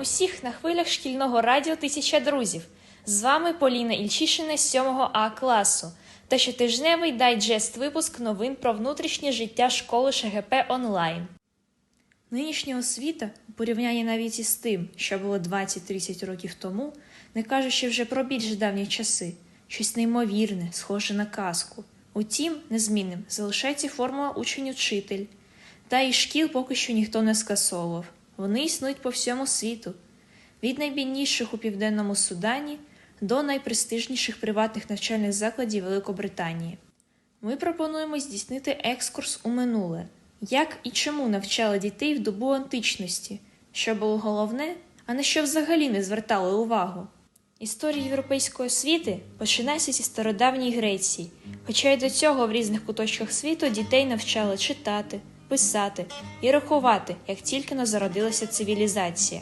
усіх на хвилях шкільного радіо Тисяча друзів. З вами Поліна Ільчишина з 7 А класу та щотижневий дайджест випуск новин про внутрішнє життя школи ШГП онлайн. Нинішня освіта, у порівнянні навіть із тим, що було 20-30 років тому, не кажучи вже про більш давні часи, щось неймовірне, схоже на казку. Утім, незмінним залишається формула учень-учитель. Та і шкіл поки що ніхто не скасовував. Вони існують по всьому світу. Від найбідніших у південному Судані до найпрестижніших приватних навчальних закладів Великобританії. Ми пропонуємо здійснити екскурс у минуле, як і чому навчали дітей в добу античності, що було головне, а на що взагалі не звертали увагу. Історія європейської освіти починається зі стародавньої Греції, хоча й до цього в різних куточках світу дітей навчали читати, писати і рахувати, як тільки но зародилася цивілізація.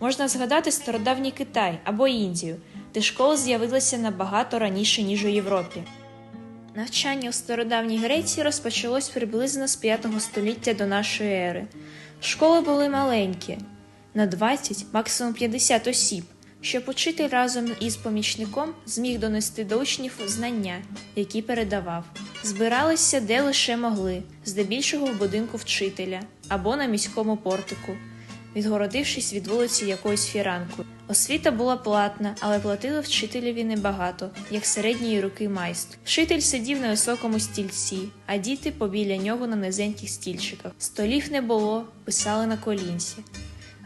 Можна згадати стародавній Китай або Індію, де школи з'явилися набагато раніше, ніж у Європі. Навчання у стародавній Греції розпочалось приблизно з 5 століття до нашої ери. Школи були маленькі, на 20, максимум 50 осіб, щоб учитель разом із помічником зміг донести до учнів знання, які передавав. Збиралися де лише могли, здебільшого в будинку вчителя або на міському портику, відгородившись від вулиці якоюсь фіранкою. Освіта була платна, але платили вчителеві небагато, як середньої руки майстр. Вчитель сидів на високому стільці, а діти побіля нього на низеньких стільчиках. Столів не було, писали на колінці.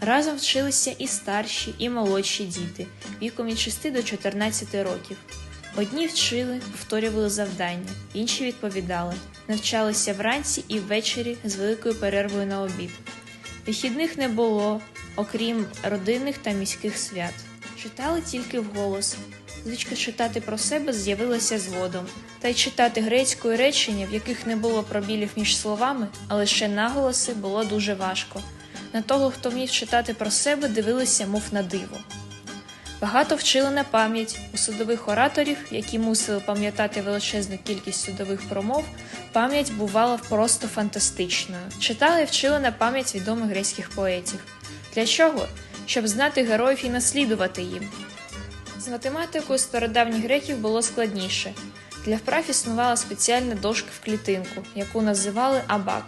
Разом вчилися і старші, і молодші діти віком від 6 до 14 років. Одні вчили, повторювали завдання, інші відповідали, навчалися вранці і ввечері з великою перервою на обід. Вихідних не було, окрім родинних та міських свят. Читали тільки вголос. Звичка читати про себе з'явилася згодом, та й читати грецькою речення, в яких не було пробілів між словами, а лише наголоси, було дуже важко. На того, хто вмів читати про себе, дивилися, мов на диво. Багато вчили на пам'ять у судових ораторів, які мусили пам'ятати величезну кількість судових промов. Пам'ять бувала просто фантастичною. Читали і вчили на пам'ять відомих грецьких поетів. Для чого? Щоб знати героїв і наслідувати їм. З математикою стародавніх греків було складніше. Для вправ існувала спеціальна дошка в клітинку, яку називали абак.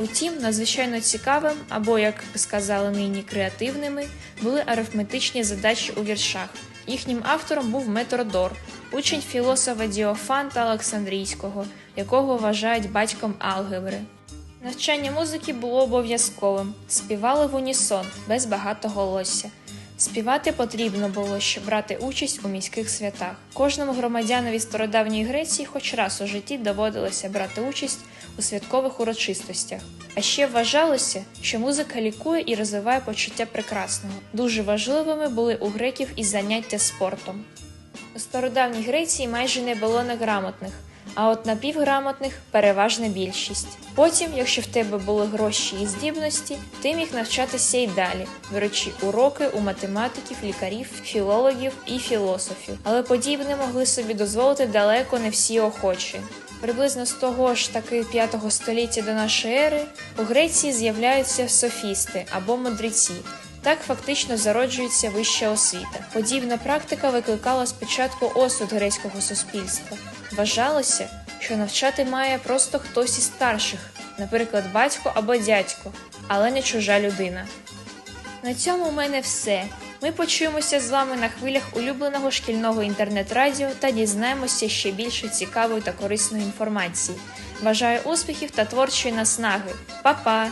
Утім, надзвичайно цікавим, або, як сказали нині, креативними, були арифметичні задачі у віршах. Їхнім автором був Метродор, учень філософа Діофанта Олександрійського, якого вважають батьком алгебри. Навчання музики було обов'язковим, співали в унісон, без багатоголосся. Співати потрібно було, щоб брати участь у міських святах. Кожному громадянові стародавньої Греції хоч раз у житті доводилося брати участь у святкових урочистостях. А ще вважалося, що музика лікує і розвиває почуття прекрасного. Дуже важливими були у греків і заняття спортом. У стародавній Греції майже не було неграмотних, а от напівграмотних переважна більшість. Потім, якщо в тебе були гроші і здібності, ти міг навчатися і далі, беручи уроки у математиків, лікарів, філологів і філософів. Але подібне могли собі дозволити далеко не всі охочі. Приблизно з того ж таки 5 століття до нашої ери у Греції з'являються софісти або мудреці. Так фактично зароджується вища освіта. Подібна практика викликала спочатку осуд грецького суспільства. Вважалося, що навчати має просто хтось із старших, наприклад, батько або дядько, але не чужа людина. На цьому у мене все. Ми почуємося з вами на хвилях улюбленого шкільного інтернет-радіо та дізнаємося ще більше цікавої та корисної інформації. Бажаю успіхів та творчої наснаги. Па-па!